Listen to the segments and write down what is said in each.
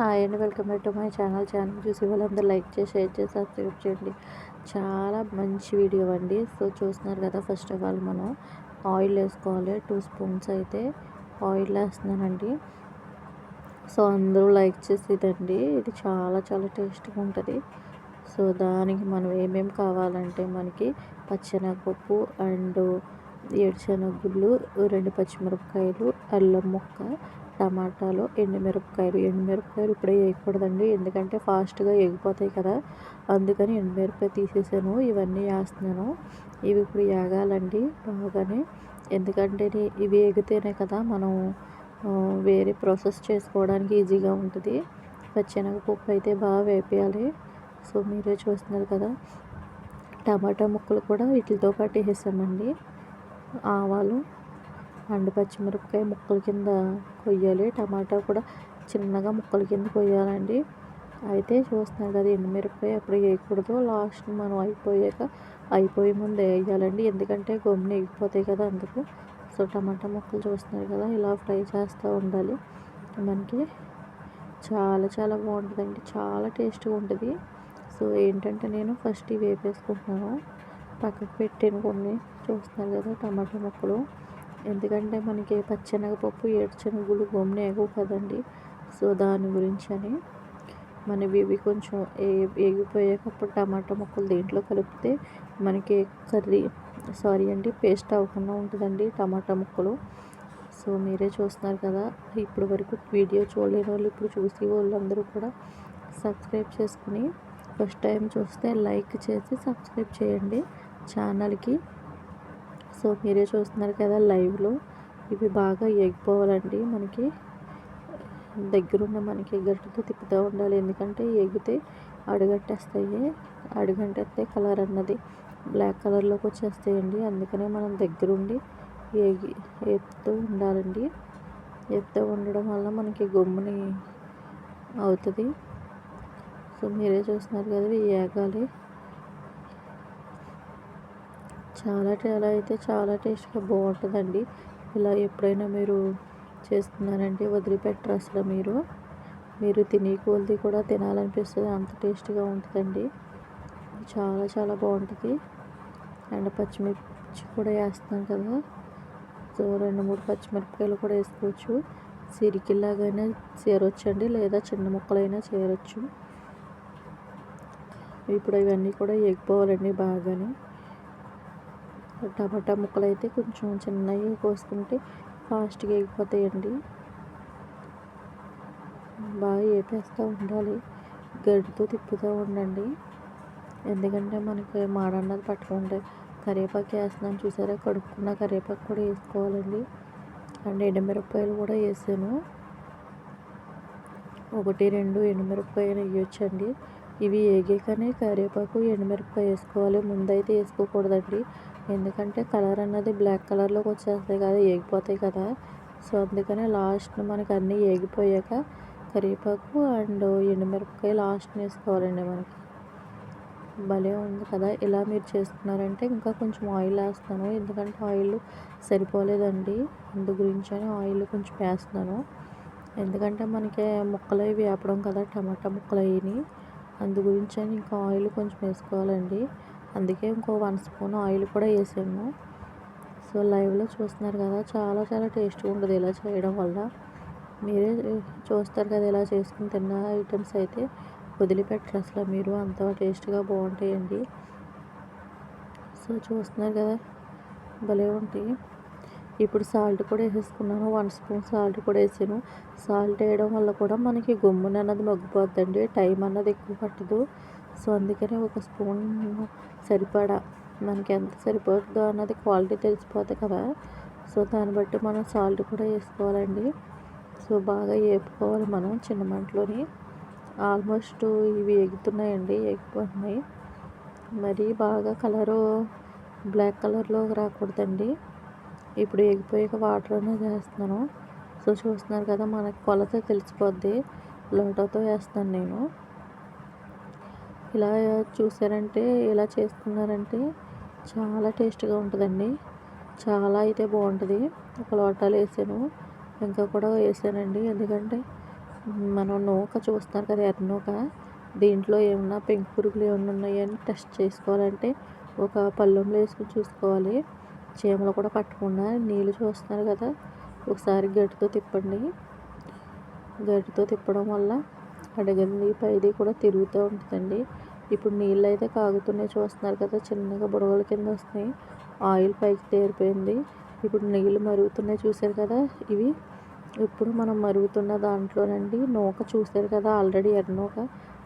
Hi అండి welcome back to my channel. Channel చూసి వాళ్ళందరూ లైక్ చేసి షేర్ చేసి సబ్స్క్రైబ్ చేయండి. చాలా మంచి వీడియో అండి. సో చూస్తున్నారు కదా ఫస్ట్ ఆఫ్ ఆల్ మనం ఆయిల్ వేసుకోవాలి. టూ స్పూన్స్ అయితే ఆయిల్ వేస్తున్నానండి. సో అందరూ లైక్ చేసేదండి. ఇది చాలా చాలా టేస్ట్గా ఉంటుంది. సో దానికి మనం ఏమేమి కావాలంటే మనకి పచ్చెనగపప్పు అండ్ ఏడుశనగుళ్ళు రెండు పచ్చిమిరపకాయలు అల్లం ముక్క టమాటాలు ఎండుమిరపకాయలు. ఎండుమిరపకాయలు ఇప్పుడే వేయకూడదండి. ఎందుకంటే ఫాస్ట్గా ఎగిపోతాయి కదా. అందుకని ఎండుమిరపకాయ తీసేసాను. ఇవన్నీ వేస్తున్నాను. ఇవి ఇప్పుడు వేగాలండి బాగానే. ఎందుకంటే ఇవి ఎగితేనే కదా మనం వేరే ప్రాసెస్ చేసుకోవడానికి ఈజీగా ఉంటుంది. పచ్చెనగపప్పు అయితే బాగా వేపేయాలి. సో మీరే చూస్తున్నారు కదా. టమాటా ముక్కలు కూడా వీటితో పాటు వేసామండి. ఆవాలు అండ్ పచ్చిమిరపకాయ ముక్కల కింద కొయ్యాలి. టమాటా కూడా చిన్నగా ముక్కల కింద కొయ్యాలండి. అయితే చూస్తున్నారు కదా ఎండుమిరపకాయ అప్పుడు వేయకూడదు. లాస్ట్ మనం అయిపోయాక అయిపోయే ముందు వేయాలండి. ఎందుకంటే గమ్మున ఎగిపోతాయి కదా అందుకు సో టమాటా ముక్కలు చూస్తున్నారు కదా ఇలా ఫ్రై చేస్తూ ఉండాలి. మనకి చాలా చాలా బాగుంటుందండి. చాలా టేస్ట్గా ఉంటుంది. సో ఏంటంటే నేను ఫస్ట్ ఇవి వేపేసుకుంటున్నాను. పక్కకు పెట్టాను కొన్ని. చూస్తున్నారు కదా టమాటా ముక్కలు. ఎందుకంటే మనకి పచ్చెనగపప్పు ఏడుశనగలు గమ్మున ఎగవు కదండి. సో దాని గురించి అని మనవి ఇవి కొంచెం ఎగిపోయేటప్పుడు టమాటా ముక్కలు దేంట్లో కలిపితే మనకి కర్రీ సారీ అండి పేస్ట్ అవ్వకుండా ఉంటుందండి టమాటా ముక్కలు. సో మీరే చూస్తున్నారు కదా ఇప్పుడు వరకు వీడియో చూడలేని వాళ్ళు ఇప్పుడు చూసి వాళ్ళందరూ కూడా సబ్స్క్రైబ్ చేసుకుని ఫస్ట్ టైం చూస్తే లైక్ చేసి సబ్స్క్రైబ్ చేయండి ఛానల్కి. సో మీరే చూస్తున్నారు కదా లైవ్లో. ఇవి బాగా ఎగిపోవాలండి మనకి. దగ్గరున్న మనకి గట్టితో తిప్పుతూ ఉండాలి. ఎందుకంటే ఎగితే అడుగట్టేస్తాయి. అడుగంటేస్తే కలర్ అన్నది బ్లాక్ కలర్లోకి వచ్చేస్తాయండి. అందుకనే మనం దగ్గరుండి ఏగి ఎప్పుతూ ఉండాలండి. ఎప్పుతూ ఉండడం వల్ల మనకి గమ్ముని అవుతుంది. సో మీరే చూస్తున్నారు కదా ఏగాలి. చాలా చాలా అయితే చాలా టేస్ట్గా బాగుంటుందండి ఇలా ఎప్పుడైనా మీరు చేస్తున్నారంటే వదిలిపెట్టరు అసలు మీరు. మీరు తినే కొలది కూడా తినాలనిపిస్తుంది అంత టేస్ట్గా ఉంటుందండి. చాలా చాలా బాగుంటుంది అండ్ పచ్చిమిర్చి కూడా వేస్తాం కదా. సో రెండు మూడు పచ్చిమిరపకాయలు కూడా వేసుకోవచ్చు. సిరికిల్లాగైనా చేరొచ్చండి లేదా చిన్న ముక్కలైనా చేరొచ్చు. ఇప్పుడు ఇవన్నీ కూడా ఎగిపోవాలండి బాగానే. టమాటా ముక్కలు అయితే కొంచెం చిన్నవి కోసుకుంటే ఫాస్ట్గా ఎగిపోతాయండి బాగా వేపేస్తూ ఉండాలి. గడ్డితో తిప్పుతూ ఉండండి. ఎందుకంటే మనకి మాడన్నది పట్టుకుంటే కరివేపాకు వేస్తున్నాను చూసారా? కడుక్కున్న కరివేపాకు కూడా వేసుకోవాలండి. అండ్ ఎండుమిరపకాయలు కూడా వేసాను. ఒకటి రెండు ఎండుమిరపకాయలు వేయొచ్చండి. ఇవి ఏగాకనే కరివేపాకు ఎండుమిరపకాయ వేసుకోవాలి. ముందైతే వేసుకోకూడదండి. ఎందుకంటే కలర్ అన్నది బ్లాక్ కలర్లోకి వచ్చేస్తాయి కదా ఏగిపోతాయి కదా. సో అందుకనే లాస్ట్ మనకి అన్నీ ఏగిపోయాక కరివేపాకు అండ్ ఎండుమిరపకాయ లాస్ట్ వేసుకోవాలండి మనకి. భలే ఉంది కదా. ఇలా మీరు చేసుకున్నారంటే ఇంకా కొంచెం ఆయిల్ వేస్తాను. ఎందుకంటే ఆయిల్ సరిపోలేదండి. అందు గురించి అని ఆయిల్ కొంచెం వేస్తున్నాను. ఎందుకంటే మనకి ముక్కలు అవి వేపడం కదా టమాటా ముక్కలు అవి అందు గురించి అని ఇంకా ఆయిల్ కొంచెం వేసుకోవాలండి. అందుకే ఇంకో వన్ స్పూన్ ఆయిల్ కూడా వేసాము సో లైవ్లో చూస్తున్నారు కదా చాలా చాలా టేస్ట్గా ఉంటుంది ఇలా చేయడం వల్ల. మీరే చూస్తారు కదా ఇలా చేసుకుని తిన్న ఐటమ్స్ అయితే. వదిలిపెట్టరు అసలు మీరు అంత టేస్ట్గా బాగుంటాయండి. సో చూస్తున్నారు కదా భలే ఉంటాయి. ఇప్పుడు సాల్ట్ కూడా వేసేసుకున్నాను. వన్ స్పూన్ సాల్ట్ కూడా వేసాను. సాల్ట్ వేయడం వల్ల కూడా మనకి గమ్మున అన్నది మగ్గిపోద్దండి. టైం అన్నది ఎక్కువ పట్టదు. సో అందుకనే ఒక స్పూన్ సరిపడా మనకి ఎంత సరిపోతుందో అన్నది క్వాలిటీ తెలిసిపోతుంది కదా. సో దాన్ని బట్టి మనం సాల్ట్ కూడా వేసుకోవాలండి. సో బాగా వేపుకోవాలి మనం చిన్న మంటలోని. ఆల్మోస్ట్ ఇవి ఎగుతున్నాయండి ఎగిపోతున్నాయి. మరి బాగా కలరు బ్లాక్ కలర్లో రాకూడదండి. ఇప్పుడు ఎగిపోయాక వాటర్ అనేది వేస్తున్నాను. సో చూస్తున్నారు కదా మనకి కొలత తెలిసిపోద్ది. లోటోతో వేస్తాను నేను. ఇలా చూసారంటే ఇలా చేసుకున్నారంటే చాలా టేస్ట్గా ఉంటుందండి. చాలా అయితే బాగుంటుంది. ఒక లోటాలు వేసాను. ఇంకా కూడా వేసానండి. ఎందుకంటే మనం నూక చూస్తున్నారు కదా ఎర్ర నూక. దీంట్లో ఏమన్నా పెంకు పురుగులు ఏమన్నా ఉన్నాయని టెస్ట్ చేసుకోవాలంటే ఒక పళ్ళెంలో వేసుకుని చూసుకోవాలి. చీమలు కూడా పట్టకుండా నీళ్ళు చూస్తున్నారు కదా. ఒకసారి గడ్డితో తిప్పండి. గడ్డితో తిప్పడం వల్ల అడగండి పైది కూడా తిరుగుతూ ఉంటుందండి. ఇప్పుడు నీళ్ళు అయితే కాగుతున్నాయి చూస్తున్నారు కదా చిన్నగా బుడగల కింద వస్తున్నాయి. ఆయిల్ పైకి తేరిపోయింది. ఇప్పుడు నీళ్ళు మరుగుతున్నాయి చూశారు కదా. ఇవి ఇప్పుడు మనం మరుగుతున్న దాంట్లోనండి నూక చూశారు కదా ఆల్రెడీ ఎర్ర నూక.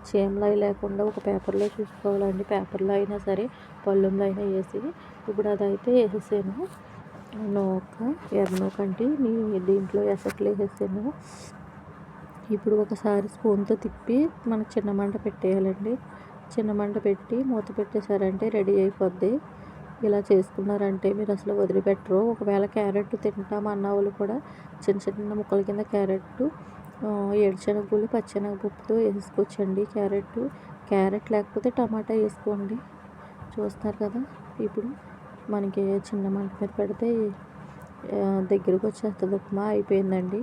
చేమలై అవి లేకుండా ఒక పేపర్లో చూసుకోవాలండి పేపర్లో అయినా సరే పళ్ళెంలో అయినా వేసి ఇప్పుడు అదైతే వేసేసాను. నూక ఎర్ర నూక అంటే దీంట్లో ఎసట్లు వేసేసాను ఇప్పుడు ఒకసారి స్పూన్తో తిప్పి మనకు చిన్న మంట పెట్టేయాలండి. చిన్న మంట పెట్టి మూత పెట్టేశారంటే రెడీ అయిపోద్ది. ఇలా చేసుకున్నారంటే మీరు అసలు వదిలిపెట్టరు. ఒకవేళ క్యారెట్ తింటామన్న వాళ్ళు కూడా చిన్న చిన్న ముక్కల కింద క్యారెట్ ఏడుశనగలు పచ్చెనగపప్పుతో వేసుకోవచ్చండి క్యారెట్ క్యారెట్ లేకపోతే టమాటా వేసుకోండి. చూస్తారు కదా ఇప్పుడు మనకి చిన్న మంట మీద పెడితే దగ్గరకు వచ్చేస్తుంది. ఉప్మా అయిపోయిందండి.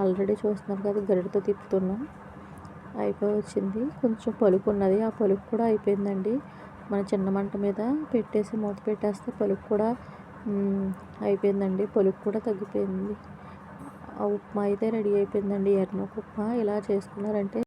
ఆల్రెడీ చూస్తున్నారు కదా గరిటతో తిప్పుతున్నాం. అయిపోయి వచ్చింది కొంచెం పలుకు ఉన్నది. ఆ పలుకు కూడా అయిపోయిందండి. మన చిన్న మంట మీద పెట్టేసి మూత పెట్టేస్తే పలుకు కూడా అయిపోయిందండి. పలుకు కూడా తగ్గిపోయింది. ఉప్మా అయితే రెడీ అయిపోయిందండి. ఎర్రనూక ఉప్మా ఇలా చేసుకున్నారంటే